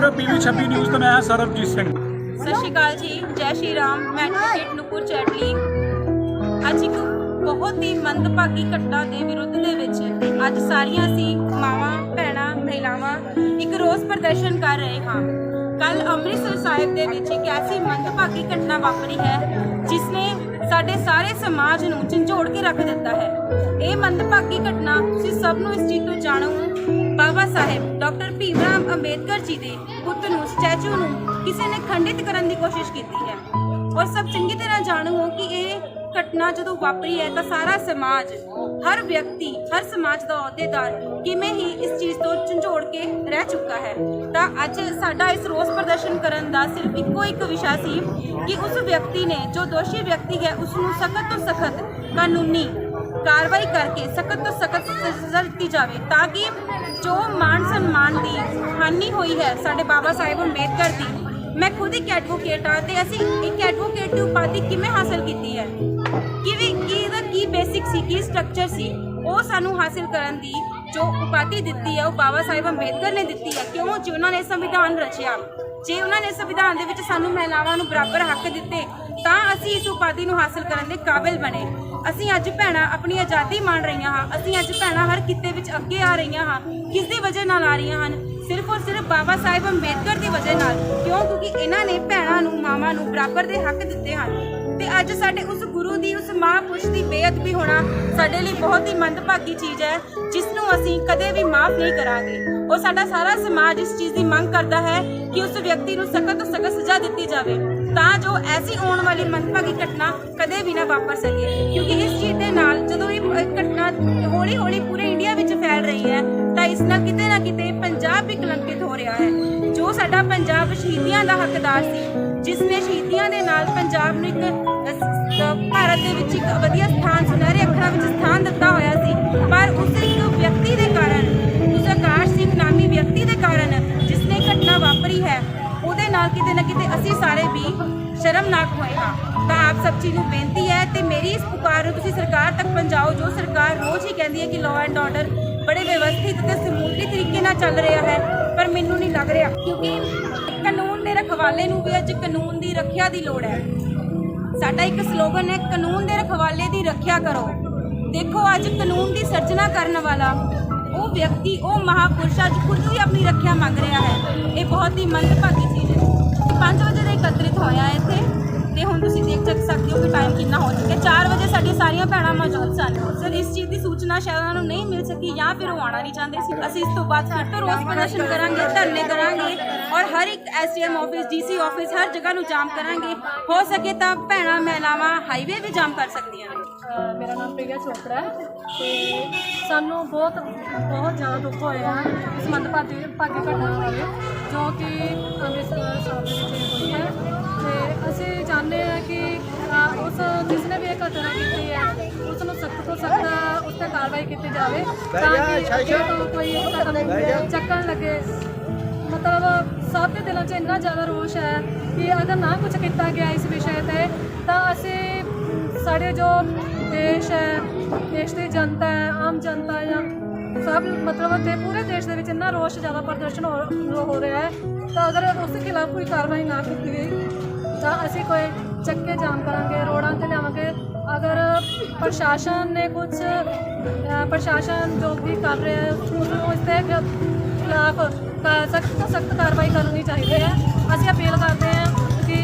ਤੁਸੀਂ ਰਹੇ ਹੋ ਪੀਵੀ 26 ਨਿਊਜ਼ ਤੇ ਮੈਂ ਹਾਂ ਸਰਬਜੀਤ ਸਿੰਘ। ਸਤਿ ਸ਼੍ਰੀ ਅਕਾਲ ਜੀ, ਜੈ ਸ਼੍ਰੀ ਰਾਮ, ਮੈਂ ਐਡਵੋਕੇਟ ਨੂਪੁਰ ਚੈਟਲੀ। ਅੱਜ ਇੱਕ ਬਹੁਤ ਹੀ ਮੰਦਭਾਗੀ ਘਟਨਾ ਦੇ ਵਿਰੁੱਧ ਦੇ ਵਿੱਚ ਅੱਜ ਸਾਰੀਆਂ ਅਸੀਂ ਮਾਵਾਂ, ਭੈਣਾਂ, ਮਹਿਲਾਵਾਂ ਇੱਕ ਰੋਸ ਪ੍ਰਦਰਸ਼ਨ ਕਰ ਰਹੇ ਹਾਂ। ਕੱਲ ਅੰਮ੍ਰਿਤਸਰ ਸਾਹਿਬ ਦੇ ਵਿੱਚ ਇੱਕ ਐਸੀ ਮੰਦਭਾਗੀ ਘਟਨਾ ਵਾਪਰੀ ਹੈ ਜਿਸ ਨੇ ਸਾਡੇ ਸਾਰੇ ਸਮਾਜ ਨੂੰ ਝੰਜੋੜ ਕੇ ਰੱਖ ਦਿੱਤਾ ਹੈ। ਇਹ ਮੰਦਭਾਗੀ ਘਟਨਾ ਤੁਸੀਂ ਸਭ ਨੂੰ ਇਸ ਚੀਜ਼ ਤੋਂ ਜਾਣੋ ਬਾਬਾ ਸਾਹਿਬ, ਡਾਕਟਰ ਭੀਮਰਾਵ ਅੰਬੇਦਕਰ ਜੀ ਦੇ ਪੁੱਤ ਨੂੰ, ਸਟੈਚੂ ਨੂੰ ਕਿਸੇ ਨੇ ਖੰਡਿਤ ਕਰਨ ਦੀ ਕੋਸ਼ਿਸ਼ ਕੀਤੀ ਹੈ। ਔਰ ਸਭ ਚੰਗੀ ਤਰ੍ਹਾਂ ਜਾਣੂ ਹੋ ਕਿ ਇਹ ਘਟਨਾ ਜਦੋਂ ਵਾਪਰੀ ਹੈ ਤਾਂ ਸਾਰਾ ਸਮਾਜ, ਹਰ ਵਿਅਕਤੀ, ਹਰ ਸਮਾਜ ਦਾ ਅਹੁਦੇਦਾਰ ਕਿਵੇਂ ਹੀ ਇਸ ਚੀਜ਼ ਤੋਂ ਝੰਜੋੜ ਕੇ ਰਹਿ ਚੁੱਕਾ ਹੈ। ਤਾਂ ਅੱਜ ਸਾਡਾ ਇਸ ਰੋਸ ਪ੍ਰਦਰਸ਼ਨ ਕਰਨ ਦਾ ਸਿਰਫ ਇੱਕੋ ਇੱਕ ਵਿਸ਼ਾ ਸੀ ਕਿ ਉਸ ਵਿਅਕਤੀ ਨੇ, ਜੋ ਦੋਸ਼ੀ ਵਿਅਕਤੀ ਹੈ, ਉਸ ਨੂੰ ਸਖਤ ਤੋਂ ਸਖਤ ਕਾਨੂੰਨੀ ਕਾਰਵਾਈ ਕਰਕੇ ਸਖਤ ਤੋਂ ਸਖਤ ਸਜ਼ਾ ਦਿੱਤੀ ਜਾਵੇ ਤਾਂ ਕਿ ਜੋ ਮਾਨ ਸਨਮਾਨ ਦੀ ਹਾਨੀ ਹੋਈ ਹੈ ਸਾਡੇ ਬਾਬਾ ਸਾਹਿਬ ਅੰਬੇਦਕਰ ਦੀ, ਮੈਂ ਖੁਦ ਇੱਕ ਐਡਵੋਕੇਟ ਹਾਂ ਤੇ ਅਸੀਂ ਇੱਕ ਐਡਵੋਕੇਟ ਦੀ ਉਪਾਧੀ ਕਿਵੇਂ ਹਾਸਲ ਕੀਤੀ ਹੈ? ਕਿਵੇਂ, ਕੀ ਇਹਦਾ ਕੀ ਬੇਸਿਕ ਸੀ, ਕੀ ਸਟਰਕਚਰ ਸੀ? ਉਹ ਸਾਨੂੰ ਹਾਸਲ ਕਰਨ ਦੀ ਜੋ ਉਪਾਧੀ ਦਿੱਤੀ ਹੈ, ਉਹ ਬਾਬਾ ਸਾਹਿਬ ਅੰਬੇਦਕਰ ਨੇ ਦਿੱਤੀ ਹੈ। ਕਿਉਂ? ਜੀ ਉਹਨਾਂ ਨੇ ਸੰਵਿਧਾਨ ਰਚਿਆ, ਜੇ ਉਹਨਾਂ ਨੇ ਸੰਵਿਧਾਨ ਦੇ ਵਿੱਚ ਸਾਨੂੰ ਮਹਿਲਾਵਾਂ ਨੂੰ ਬਰਾਬਰ ਹੱਕ ਦਿੱਤੇ, ਤਾਂ ਅਸੀਂ ਇਸ ਉਪਾਧੀ ਨੂੰ ਹਾਸਲ ਕਰਨ ਦੇ ਕਾਬਿਲ ਬਣੇ। ਅਸੀਂ ਅੱਜ ਭੈਣਾਂ ਆਪਣੀ ਆਜ਼ਾਦੀ ਮਾਣ ਰਹੀਆਂ ਹਾਂ। ਅਸੀਂ ਅੱਜ ਭੈਣਾਂ ਹਰ ਕਿੱਤੇ ਵਿੱਚ ਅੱਗੇ ਆ ਰਹੀਆਂ ਹਾਂ। ਕਿਸ ਦੀ ਵਜ੍ਹਾ ਨਾਲ ਆ ਰਹੀਆਂ ਹਨ? ਸਿਰਫ ਔਰ ਸਿਰਫ ਬਾਬਾ ਸਾਹਿਬ ਅੰਬੇਦਕਰ ਦੀ ਵਜ੍ਹਾ ਨਾਲ। ਕਿਉਂ? ਕਿਉਂਕਿ ਇਹਨਾਂ ਨੇ ਭੈਣਾਂ ਨੂੰ, ਮਾਵਾਂ ਨੂੰ ਬਰਾਬਰ ਦੇ ਹੱਕ ਦਿੱਤੇ ਹਨ। ਤੇ ਅੱਜ ਸਾਡੇ ਉਸ ਗੁਰੂ ਦੀ, ਉਸ ਮਹਾਂਪੁਰਸ਼ ਦੀ ਬੇਅਦਬੀ ਹੋਣਾ ਸਾਡੇ ਲਈ ਬਹੁਤ ਹੀ ਮੰਦਭਾਗੀ ਚੀਜ਼ ਹੈ ਜਿਸ ਨੂੰ ਅਸੀਂ ਕਦੇ ਵੀ ਮਾਫ ਨਹੀਂ ਕਰਾਂਗੇ। ਉਹ ਸਾਡਾ ਸਾਰਾ ਸਮਾਜ ਇਸ ਚੀਜ਼ ਦੀ ਮੰਗ ਕਰਦਾ ਹੈ ਕਿ ਉਸ ਵਿਅਕਤੀ ਨੂੰ ਸਖਤ ਤੋਂ ਸਖਤ ਸਜ਼ਾ ਦਿੱਤੀ ਜਾਵੇ। ਤਾਂ ਜੋ ਐਸੀ ਆਉਣ ਵਾਲੀ ਮੰਦਭਾਗੀ ਘਟਨਾ ਕਦੇ ਵੀ ਨਾ ਵਾਪਰ ਸਕੇ। ਕਿਉਂਕਿ ਇਸ ਚੀਜ਼ ਦੇ ਨਾਲ ਜਦੋਂ ਇਹ ਘਟਨਾ ਹੌਲੀ ਹੌਲੀ ਪੂਰੇ ਇੰਡੀਆ ਵਿੱਚ ਫੈਲ ਰਹੀ ਹੈ, ਤਾਂ ਇਸ ਨਾਲ ਕਿਤੇ ਨਾ ਕਿਤੇ ਪੰਜਾਬ ਵੀ ਕਲੰਕਿਤ ਹੋ ਰਿਹਾ ਹੈ। ਜੋ ਸਾਡਾ ਪੰਜਾਬ ਸ਼ਹੀਦੀਆਂ ਦਾ ਹੱਕਦਾਰ ਸੀ, ਜਿਸ ਨੇ ਸ਼ਹੀਦੀਆਂ ਦੇ ਨਾਲ ਪੰਜਾਬ ਨੂੰ ਇੱਕ ਭਾਰਤ ਦੇ ਵਿੱਚ ਇੱਕ ਵਧੀਆ ਸਥਾਨ, ਸੁਨਹਿਰੇ ਅੱਖਰਾਂ ਵਿੱਚ ਸਥਾਨ ਦਿੱਤਾ ਹੋਇਆ ਸੀ, ਪਰ ਉਸ ਇੱਕ ਵਿਅਕਤੀ ਦੇ ਕਾਰਨ ਨਾਲ ਕਿਤੇ ਨਾ ਕਿਤੇ ਅਸੀਂ ਸਾਰੇ ਵੀ ਸ਼ਰਮਨਾਕ ਹੋਏ ਹਾਂ। ਤਾਂ ਆਪ ਸਭ ਚੀਜ਼ ਨੂੰ ਬੇਨਤੀ ਹੈ ਤੇ ਮੇਰੀ ਇਸ ਪੁਕਾਰ ਨੂੰ ਤੁਸੀਂ ਸਰਕਾਰ ਤੱਕ ਪਹੁੰਚਾਓ, ਜੋ ਸਰਕਾਰ ਰੋਜ਼ ਹੀ ਕਹਿੰਦੀ ਹੈ ਕਿ ਲਾਅ ਐਂਡ ਆਰਡਰ ਬੜੇ ਵਿਵਸਥਿਤ ਤੇ ਸਮੂਥਲੀ ਤਰੀਕੇ ਨਾਲ ਚੱਲ ਰਿਹਾ ਹੈ, ਪਰ ਮੈਨੂੰ ਨਹੀਂ ਲੱਗ ਰਿਹਾ ਕਿਉਂਕਿ ਕਾਨੂੰਨ ਦੇ ਰਖਵਾਲੇ ਨੂੰ ਵੀ ਅੱਜ ਕਾਨੂੰਨ ਦੀ ਰੱਖਿਆ ਦੀ ਲੋੜ ਹੈ। ਸਾਡਾ ਇੱਕ ਸਲੋਗਨ ਹੈ, ਕਾਨੂੰਨ ਦੇ ਰਖਵਾਲੇ ਦੀ ਰੱਖਿਆ ਕਰੋ। ਦੇਖੋ ਅੱਜ ਕਾਨੂੰਨ ਦੀ ਸਿਰਜਣਾ ਕਰਨ ਵਾਲਾ ਉਹ ਵਿਅਕਤੀ, ਉਹ ਮਹਾਪੁਰਸ਼ ਅੱਜ ਖੁਦ ਵੀ ਆਪਣੀ ਰੱਖਿਆ ਮੰਗ ਰਿਹਾ ਹੈ। ਇਹ ਬਹੁਤ ਹੀ ਮੰਦਭਾਗੀ 5 ਵਜੇ ਦਾ ਇਕੱਤਰਿਤ ਹੋਇਆ ਇੱਥੇ। ਤੇ ਹੁਣ ਤੁਸੀਂ ਦੇਖ ਚੱਕ ਸਕਦੇ ਹੋ ਕਿ ਟਾਈਮ ਕਿੰਨਾ ਹੋ ਚੁੱਕਿਆ। 4 ਵਜੇ ਸਾਡੀਆਂ ਸਾਰੀਆਂ ਭੈਣਾਂ ਮੌਜੂਦ ਸੂਚਨਾ ਸ਼ਾਇਦ ਨੂੰ ਨਹੀਂ ਮਿਲ ਸਕੀ ਜਾਂ ਫਿਰ ਉਹ ਆਉਣਾ ਨਹੀਂ ਚਾਹੁੰਦੇ ਸੀ। ਅਸੀਂ ਇਸ ਤੋਂ ਬਾਅਦ ਫਿਰ ਤੋਂ ਰੋਸ ਪ੍ਰਦਰਸ਼ਨ ਕਰਾਂਗੇ, ਧਰਨੇ ਕਰਾਂਗੇ ਔਰ ਹਰ ਇੱਕ ਐਸਡੀਐਮ ਆਫਿਸ, ਡੀਸੀ ਆਫਿਸ ਹਰ ਜਗ੍ਹਾ ਨੂੰ ਜਾਮ ਕਰਾਂਗੇ। ਹੋ ਸਕੇ ਤਾਂ ਭੈਣਾਂ ਮਹਿਲਾਵਾਂ ਹਾਈਵੇ ਵੀ ਜਾਮ ਕਰ ਸਕਦੀਆਂ ਨੇ। ਮੇਰਾ ਨਾਮ ਪ੍ਰਿਆ ਚੋਪੜਾ ਹੈ ਤੇ ਸਾਨੂੰ ਬਹੁਤ ਬਹੁਤ ਜ਼ਿਆਦਾ ਦੁੱਖ ਹੋਇਆ ਇਸ ਮੰਦਭਾਗੀ ਭਾਗੀ ਘਟਨਾ ਬਾਰੇ ਜੋ ਕਿ ਅੰਮ੍ਰਿਤਸਰ ਸਾਹਿਬ ਦੇ ਵਿੱਚ ਹੋਈ ਹੈ। ਤੇ ਅਸੀਂ ਚਾਹੁੰਦੇ ਹਾਂ ਕਿ ਉਸ, ਜਿਸ ਨੇ ਵੀ ਇਹ ਘਟਨਾ ਕੀਤੀ ਹੈ, ਉਸ ਨੂੰ ਸਖਤ ਤੋਂ ਸਖਤ ਕਾਰਵਾਈ ਕੀਤੀ ਜਾਵੇ ਤਾਂ ਕਿ ਅੱਗੇ ਤੋਂ ਕੋਈ ਇਹ ਕਦਮ ਚੱਕਣ ਲੱਗੇ। ਮਤਲਬ ਸਭ ਦੇ ਦਿਲਾਂ 'ਚ ਇੰਨਾ ਜ਼ਿਆਦਾ ਰੋਸ਼ ਹੈ ਕਿ ਅਗਰ ਨਾ ਕੁਝ ਕੀਤਾ ਗਿਆ ਇਸ ਵਿਸ਼ੇ ਤੇ ਤਾਂ ਅਸੀਂ ਸਾਡੇ ਜੋ ਦੇਸ਼ ਹੈ ਦੇਸ਼ ਦੀ ਜਨਤਾ ਹੈ ਆਮ ਜਨਤਾ ਜਾਂ ਸਭ ਮਤਲਬ ਤੇ ਪੂਰੇ ਦੇਸ਼ ਦੇ ਵਿੱਚ ਇੰਨਾ ਰੋਸ਼ ਜ਼ਿਆਦਾ ਪ੍ਰਦਰਸ਼ਨ ਹੋ ਰਿਹਾ ਹੈ ਤਾਂ ਅਗਰ ਉਸ ਦੇ ਖਿਲਾਫ ਕੋਈ ਕਾਰਵਾਈ ਨਾ ਕੀਤੀ ਗਈ ਤਾਂ ਅਸੀਂ ਕੋਈ ਚੱਕੇ ਜਾਮ ਕਰਾਂਗੇ ਰੋਡਾਂ ਤੇ ਲਿਆਵਾਂਗੇ ਅਗਰ ਪ੍ਰਸ਼ਾਸਨ ਨੇ ਕੁਝ ਪ੍ਰਸ਼ਾਸਨ ਜੋ ਵੀ ਕਰ ਰਿਹਾ ਹੈ ਉਸ ਨੂੰ ਇਸ ਦੇ ਖਿਲਾਫ ਸਖਤ ਤੋਂ ਸਖਤ ਕਾਰਵਾਈ ਕਰਨੀ ਚਾਹੀਦੀ ਹੈ ਅਸੀਂ ਅਪੀਲ ਕਰਦੇ ਹਾਂ ਕਿ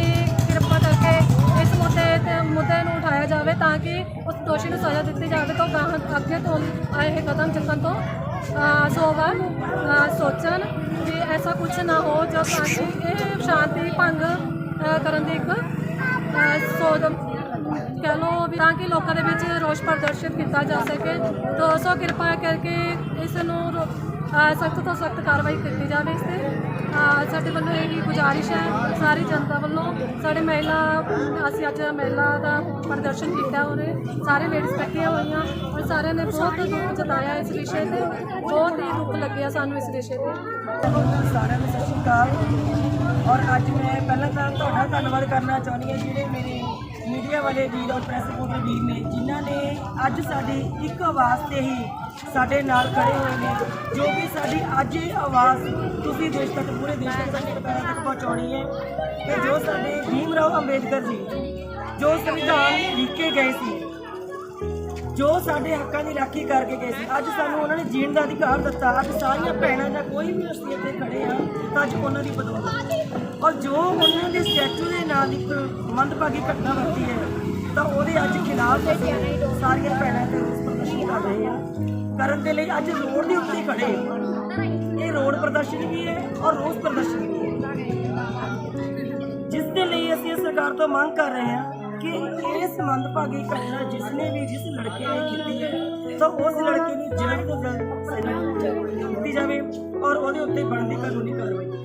ਕਿਰਪਾ ਕਰਕੇ ਇਸ ਮੁੱਦੇ ਤੇ ਮੁੱਦੇ ਨੂੰ ਉਠਾਇਆ ਜਾਵੇ ਤਾਂ ਕਿ ਉਸ ਦੋਸ਼ੀ ਨੂੰ ਸਜ਼ਾ ਦਿੱਤੀ ਜਾਵੇ ਤਾਂ ਗਾਹਾਂ ਅੱਗੇ ਤੋਂ ਆਏ ਇਹ ਕਦਮ ਚੁੱਕਣ ਤੋਂ ਅਹ, ਸੌ ਵਾਰ ਅਹ, ਸੋਚਣ ਕਿ ਐਸਾ ਕੁਝ ਨਾ ਹੋ ਜੋ ਸ਼ਾਂਤੀ ਇਹ ਸ਼ਾਂਤੀ ਭੰਗ ਅਹ, ਕਰਨ ਦੀ ਇੱਕ ਅਹ, ਸੋਚ ਕਹਿ ਲਓ ਵੀ ਤਾਂ ਕਿ ਲੋਕਾਂ ਦੇ ਵਿੱਚ ਰੋਸ ਪ੍ਰਦਰਸ਼ਿਤ ਕੀਤਾ ਜਾ ਸਕੇ। ਤਾਂ ਸੋ ਕਿਰਪਾ ਕਰਕੇ ਇਸ ਨੂੰ ਸਖਤ ਤੋਂ ਸਖਤ ਕਾਰਵਾਈ ਕੀਤੀ ਜਾਵੇ ਇਸ ਤੇ। ਸਾਡੇ ਵੱਲੋਂ ਇਹ ਹੀ ਗੁਜ਼ਾਰਿਸ਼ ਹੈ ਸਾਰੀ ਜਨਤਾ ਵੱਲੋਂ। ਸਾਡੇ ਮਹਿਲਾ, ਅਸੀਂ ਅੱਜ ਮਹਿਲਾ ਦਾ ਪ੍ਰਦਰਸ਼ਨ ਕੀਤਾ ਉਹਨੇ ਸਾਰੇ ਲੇਡੀਜ਼ ਇਕੱਠੀਆਂ ਹੋਈਆਂ ਔਰ ਸਾਰਿਆਂ ਨੇ ਬਹੁਤ ਦੁੱਖ ਜਤਾਇਆ ਇਸ ਵਿਸ਼ੇ ਤੇ। ਬਹੁਤ ਹੀ ਦੁੱਖ ਲੱਗਿਆ ਸਾਨੂੰ ਇਸ ਵਿਸ਼ੇ ਤੇ। ਸਾਰਿਆਂ ਨੂੰ ਸਤਿ ਸ਼੍ਰੀ ਅਕਾਲ। ਔਰ ਅੱਜ ਮੈਂ ਪਹਿਲਾਂ ਤਾਂ ਤੁਹਾਡਾ ਧੰਨਵਾਦ ਕਰਨਾ ਚਾਹੁੰਦੀ ਹਾਂ ਜਿਹੜੇ ਮੇਰੇ ਮੀਡੀਆ ਵਾਲੇ ਵੀਰ ਔਰ ਪ੍ਰੈਸ ਰਿਪੋਰਟਰ ਵੀਰ ਨੇ, ਜਿਨ੍ਹਾਂ ਨੇ ਅੱਜ ਸਾਡੀ ਇੱਕ ਆਵਾਜ਼ ਤੇ ਹੀ ਸਾਡੇ ਨਾਲ ਖੜੇ ਹੋਏ ਨੇ, ਜੋ ਕਿ ਸਾਡੀ ਅੱਜ ਇਹ ਆਵਾਜ਼ ਤੁਸੀਂ ਦੇਸ਼ ਤੱਕ, ਪੂਰੇ ਦੇਸ਼ ਤੱਕ ਸਾਡੇ ਪੈਰਾਂ ਤੱਕ ਪਹੁੰਚਾਉਣੀ ਹੈ। ਕਿ ਜੋ ਸਾਡੇ ਭੀਮ ਰਾਓ ਅੰਬੇਦਕਰ ਜੀ, ਜੋ ਸੰਵਿਧਾਨ ਲਿਖ ਕੇ ਗਏ ਸੀ, ਜੋ ਸਾਡੇ ਹੱਕਾਂ ਦੀ ਰਾਖੀ ਕਰਕੇ ਗਏ ਸੀ, ਅੱਜ ਸਾਨੂੰ ਉਹਨਾਂ ਨੇ ਜੀਣ ਦਾ ਅਧਿਕਾਰ ਦਿੱਤਾ, ਅੱਜ ਸਾਰੀਆਂ ਭੈਣਾਂ ਜਾਂ ਕੋਈ ਵੀ ਅਸੀਂ ਇੱਥੇ ਖੜੇ ਆ ਤਾਂ ਅੱਜ ਉਹਨਾਂ ਦੀ ਬਦੌਲਤ ਔਰ ਜੋ ਉਹਨਾਂ ਦੇ ਸਟੈਚੂ ਦੇ ਨਾਲ ਇੱਕ ਮੰਦਭਾਗੀ ਘਟਨਾ ਵਾਪਰੀ ਹੈ, ਤਾਂ ਉਹਦੇ ਅੱਜ ਖਿਲਾਫ ਅਸੀਂ ਸਾਰੀਆਂ ਭੈਣਾਂ ਤੇ ਰੋਸ ਪ੍ਰਦਰਸ਼ਨ ਕਰ ਰਹੇ ਆ ਕਰਨ ਦੇ ਲਈ ਅੱਜ ਰੋਡ ਦੇ ਉੱਤੇ ਖੜੇ ਹਾਂ। ਇਹ ਰੋਡ ਪ੍ਰਦਰਸ਼ਨ ਵੀ ਹੈ ਔਰ ਰੋਸ ਪ੍ਰਦਰਸ਼ਨ ਵੀ ਹੈ। ਜਿਸ ਦੇ ਲਈ ਅਸੀਂ ਸਰਕਾਰ ਤੋਂ ਮੰਗ ਕਰ ਰਹੇ ਹਾਂ ਕਿ ਇਸ ਮੰਦਭਾਗੀ ਘਟਨਾ ਜਿਸਨੇ ਵੀ ਜਿਸ ਲੜਕੇ ਨੇ ਕੀਤੀ ਹੈ, ਤਾਂ ਉਸ ਲੜਕੇ ਨੂੰ ਜਲਦ ਤੋਂ ਜਲਦ ਸਜ਼ਾ ਦਿੱਤੀ ਜਾਵੇ ਔਰ ਉਹਦੇ ਉੱਤੇ ਬਣਦੀ ਕਾਨੂੰਨੀ ਕਾਰਵਾਈ